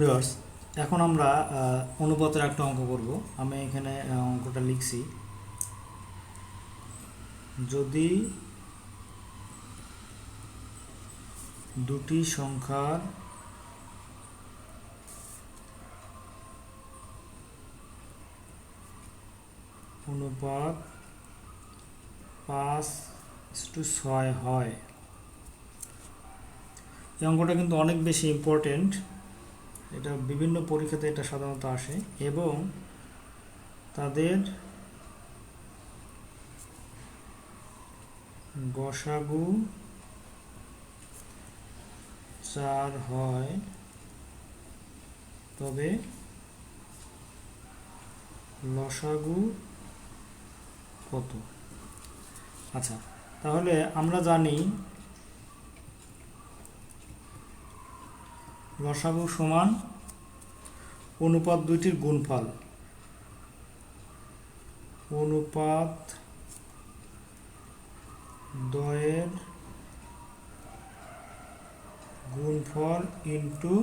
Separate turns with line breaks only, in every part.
Viewers এখন আমরা অনুপাতের একটা অঙ্ক করব। আমি এখানে অঙ্কটা লিখছি। যদি দুটি সংখ্যার অনুপাত পাঁচ টু ছয় হয়, এই অঙ্কটা কিন্তু অনেক বেশি ইম্পর্টেন্ট এটা বিভিন্ন পরীক্ষাতে এটা সাধারণত আসে এবং তাদের গসাগু চার হয়, তবে লসাগু কত? আচ্ছা তাহলে আমরা জানি লসাগু সমান অনুপাত দুইটির গুণফল। অনুপাত দয়ের গুণফল ইন্টু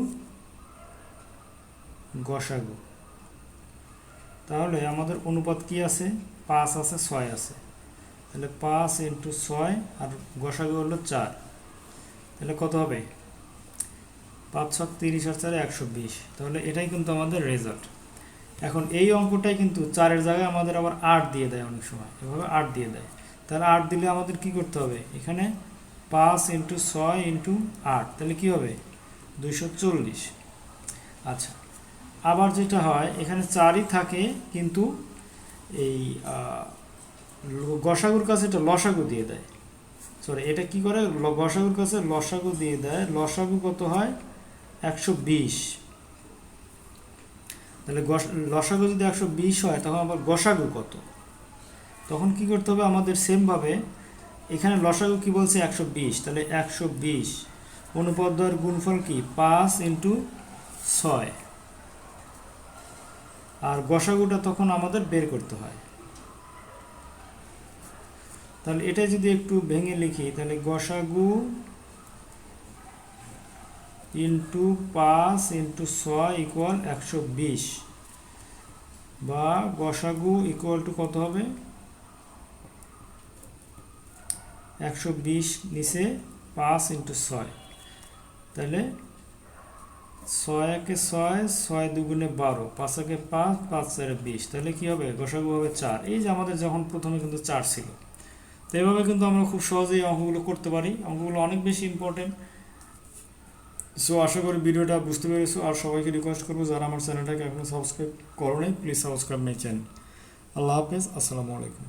গসাগু। তাহলে আমাদের অনুপাত কি আছে? পাঁচ আছে, ছয় আছে। তাহলে পাঁচ ইন্টু ছয় আর গসাগু হলো চার। তাহলে কত হবে? পাঁচ ছক তিরিশ আর চারে একশো বিশ। তাহলে এটাই কিন্তু আমাদের রেজাল্ট এখন এই অঙ্কটাই কিন্তু চারের জায়গায় আমাদের আবার আট দিয়ে দেয় অনেক সময়। এভাবে আট দিয়ে দেয়। তাহলে আট দিলে আমাদের কি করতে হবে? এখানে পাঁচ ইন্টু ছয় ইন্টু আট। তাহলে কি হবে? দুইশো চল্লিশ। আচ্ছা আবার যেটা হয়, এখানে চারই থাকে কিন্তু এই গসাগুর কাছে এটা লসাগু দিয়ে দেয়। সরি এটা কি করে? গসাগুর কাছে লসাগু দিয়ে দেয়। লসাগু কত হয়? একশো বিশ। তাহলে লসাগু যদি একশো বিশ হয়, তখন আবার গসাগু কত? তখন কি করতে হবে? আমাদের সেমভাবে এখানে লসাগু কি বলছে? একশো বিশ। তাহলে একশো বিশ অনুপাদ্যের গুণফল কি? পাঁচ ইন্টু ছয়। আর গসাগুটা তখন আমাদের বের করতে হয়। তাহলে এটা যদি একটু ভেঙে লিখি, তাহলে গসাগু ইন্টু পাঁচ ইন্টু ছয় ইকুয়াল একশো বিশ বা গসাগু ইকুয়াল টু কত হবে? একশো বিশ নিচে পাঁচ ইন্টু ছয়। তাহলে ছয় একে ছয় ছয় দুগুণে বারো, পাঁচ একে পাঁচ পাঁচ চারে বিশ। তাহলে কি হবে? গসাগু হবে চার। এই যে আমাদের যখন প্রথমে কিন্তু চার ছিল। তো এভাবে কিন্তু আমরা খুব সহজেই অঙ্কগুলো করতে পারি। অঙ্কগুলো অনেক বেশি ইম্পর্টেন্ট সো আশা করি ভিডিওটা বুঝতে পেরেছ। আর সবাইকে রিকোয়েস্ট করব, যারা আমার চ্যানেলটাকে এখনও সাবস্ক্রাইব করো নাই প্লিজ সাবস্ক্রাইব মাই চ্যানেল আল্লাহ হাফেজ, আসসালামু আলাইকুম।